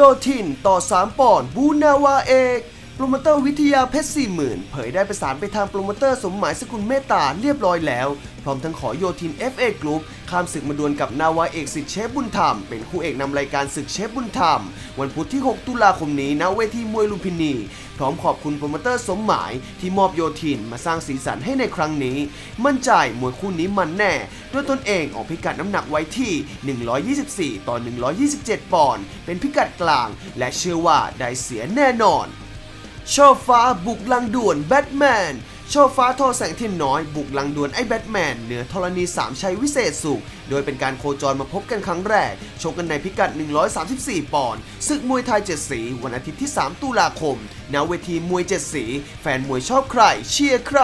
ยธินต่อ 3 ปอนด์บูนาวาเอกโปรโมเตอร์วิทยาเพชรสี่หมื่นเผยได้ประสานไปทางโปรโมเตอร์สมหมายสกุลเมตตาเรียบร้อยแล้ว พร้อมทั้งขอโยทิน FA Group ข้ามศึกมาดวลกับนาวาเอกสิทธิ์เชฟบุญธรรม เป็นคู่เอกนำรายการศึกเชฟบุญธรรม วันพุธที่ 6 ตุลาคมนี้ณเวทีมวยลุมพินี พร้อมขอบคุณโปรโมเตอร์สมหมายที่มอบโยทินมาสร้างสีสันให้ในครั้งนี้ มั่นใจมวยคู่นี้มันแน่ด้วยตนเองออกพิกัดน้ำหนักไว้ที่ 124 ต่อ 127 ปอนด์เป็นพิกัดกลาง และเชื่อว่าได้เสียแน่นอนช่อฟ้าบุกลังด่วนแบทแมน โชว์ฟ้าทอแสงที่น้อยบุกลังด่วนไอ้แบทแมนเหนือธรณีสามชัยวิเศษสุข โดยเป็นการโคจรมาพบกันครั้งแรก ชกกันในพิกัด 134 ปอนด์ศึกมวยไทยเจ็ดสี วันอาทิตย์ที่ 3 ตุลาคมณเวทีมวยเจ็ดสี แฟนมวยชอบใคร เชียร์ใคร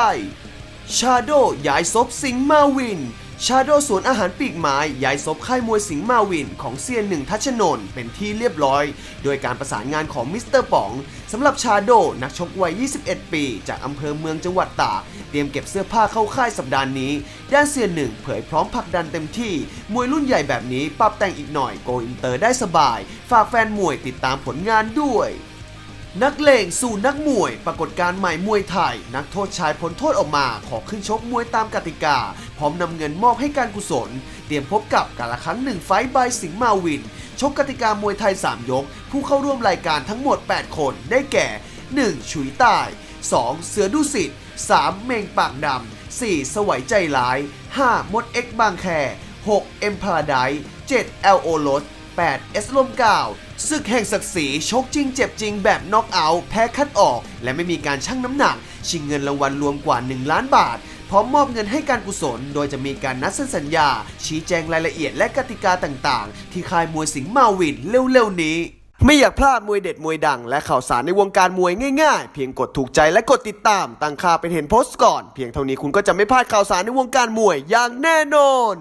ชาโดย้ายซบสิงมาวิน ชาโดสวนอาหารปีกไม้ย้ายซบค่ายมวยสิงห์มาวิน ของเซียนหนึ่งทัชนน์เป็นที่เรียบร้อย โดยการประสานงานของมิสเตอร์ป๋องสำหรับชาโดนักชกวัย 21 ปี จากอำเภอเมืองจังหวัดตากเตรียมเก็บเสื้อผ้าเข้าค่ายสัปดาห์นี้ ด้านเซียนหนึ่งเผยพร้อมผลักดันเต็มที่ มวยรุ่นใหญ่แบบนี้ปรับแต่งอีกหน่อยโกอินเตอร์ได้สบาย ฝากแฟนมวยติดตามผลงานด้วย นักเลงสู่นักมวย ปรากฏการณ์ใหม่มวยไทย นักโทษชายพ้นโทษออกมา ขอขึ้นชกมวยตามกติกา พร้อมนำเงินมอบให้การกุศล เตรียมพบกับการละครั้งหนึ่งไฟบายสิงห์มาวิน ชกกติกามวยไทย 3 ยก ผู้เข้าร่วมรายการทั้งหมด 8 คนได้แก่ 1. ฉุยใต้ 2. เสือดุสิต 3. เมงปากดำ 4. สวัยใจร้าย 5. มดเอ็กบางแค 6. เอ็มพาราได 7. LO รถ8เอส ลม9ศึกแห่งศักดิ์ศรีชกจริงเจ็บจริงแบบน็อกเอาท์แพ้คัดออก และไม่มีการชั่งน้ำหนัก ชิงเงินรางวัลรวมกว่า 1 ล้านบาท พร้อมมอบเงินให้การกุศล โดยจะมีการนัดเซ็นสัญญา ชี้แจงรายละเอียดและกติกาต่างๆ ที่ค่ายมวยสิงห์มาวินเร็วๆนี้ไม่อยากพลาดมวยเด็ดมวยดัง และข่าวสารในวงการมวยง่ายๆ เพียงกดถูกใจและกดติดตามตั้งค่าเป็นเห็นโพสต์ก่อน เพียงเท่านี้คุณก็จะไม่พลาดข่าวสารในวงการมวยอย่างแน่นอน